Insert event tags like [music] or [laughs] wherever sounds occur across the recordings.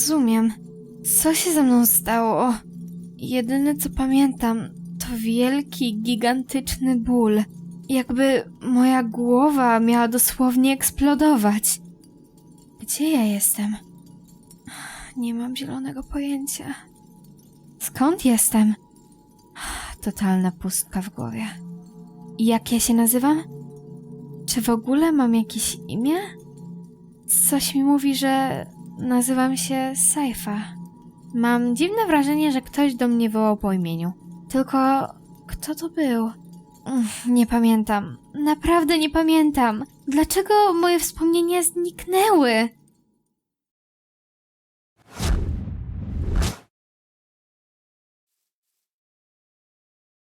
rozumiem. Co się ze mną stało? Jedyne co pamiętam to wielki, gigantyczny ból. Jakby moja głowa miała dosłownie eksplodować. Gdzie ja jestem? Nie mam zielonego pojęcia. Skąd jestem? Totalna pustka w głowie. Jak ja się nazywam? Czy w ogóle mam jakieś imię? Coś mi mówi, że nazywam się Saifa. Mam dziwne wrażenie, że ktoś do mnie wołał po imieniu. Tylko kto to był? Nie pamiętam. Naprawdę nie pamiętam. Dlaczego moje wspomnienia zniknęły?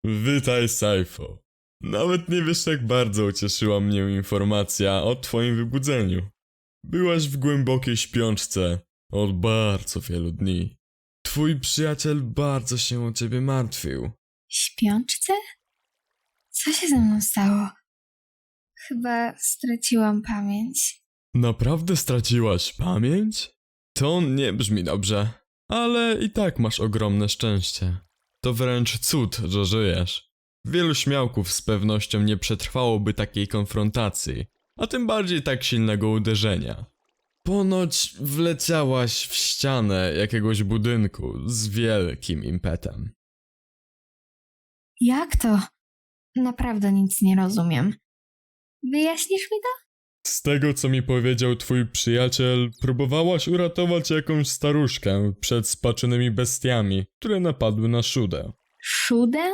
Witaj, Saifo. Nawet nie wiesz, jak bardzo ucieszyła mnie informacja o twoim wybudzeniu. Byłaś w głębokiej śpiączce od bardzo wielu dni. Twój przyjaciel bardzo się o ciebie martwił. Śpiączce? Co się ze mną stało? Chyba straciłam pamięć. Naprawdę straciłaś pamięć? To nie brzmi dobrze, ale i tak masz ogromne szczęście. To wręcz cud, że żyjesz. Wielu śmiałków z pewnością nie przetrwałoby takiej konfrontacji, a tym bardziej tak silnego uderzenia. Ponoć wleciałaś w ścianę jakiegoś budynku z wielkim impetem. Jak to? Naprawdę nic nie rozumiem. Wyjaśnisz mi to? Z tego, co mi powiedział twój przyjaciel, próbowałaś uratować jakąś staruszkę przed spaczonymi bestiami, które napadły na Szudę. Szudę?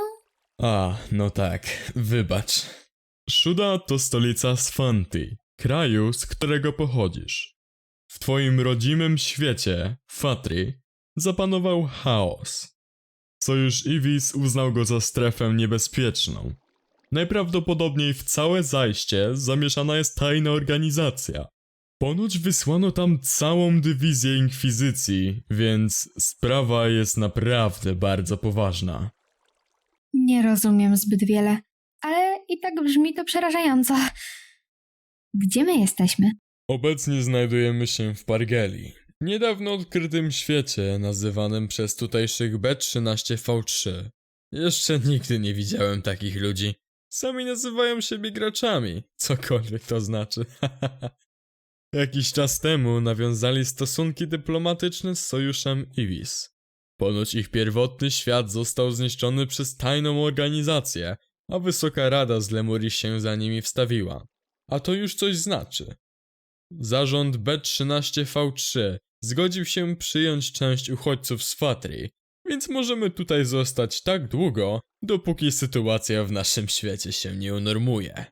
A, no tak, wybacz. Szuda to stolica Sfanti, kraju, z którego pochodzisz. W twoim rodzimym świecie, Fatri, zapanował chaos. Sojusz Iwis uznał go za strefę niebezpieczną. Najprawdopodobniej w całe zajście zamieszana jest tajna organizacja. Ponoć wysłano tam całą dywizję inkwizycji, więc sprawa jest naprawdę bardzo poważna. Nie rozumiem zbyt wiele, i tak brzmi to przerażająco. Gdzie my jesteśmy? Obecnie znajdujemy się w Pargeli, niedawno odkrytym świecie nazywanym przez tutejszych B13V3. Jeszcze nigdy nie widziałem takich ludzi. Sami nazywają siebie graczami, cokolwiek to znaczy. [laughs] Jakiś czas temu nawiązali stosunki dyplomatyczne z sojuszem Iwis. Ponoć ich pierwotny świat został zniszczony przez tajną organizację, a Wysoka Rada z Lemurii się za nimi wstawiła. A to już coś znaczy. Zarząd B13V3 zgodził się przyjąć część uchodźców z Fatri, więc możemy tutaj zostać tak długo, dopóki sytuacja w naszym świecie się nie unormuje.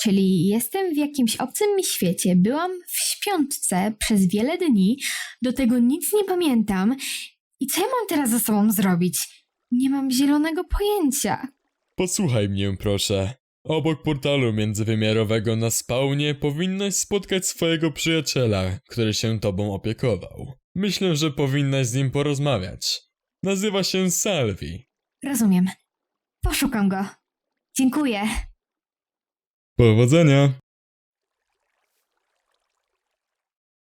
Czyli jestem w jakimś obcym mi świecie, byłam w śpiączce przez wiele dni, do tego nic nie pamiętam. I co ja mam teraz ze sobą zrobić? Nie mam zielonego pojęcia. Posłuchaj mnie proszę. Obok portalu międzywymiarowego na spawnie powinnaś spotkać swojego przyjaciela, który się tobą opiekował. Myślę, że powinnaś z nim porozmawiać. Nazywa się Salvi. Rozumiem. Poszukam go. Dziękuję. Powodzenia!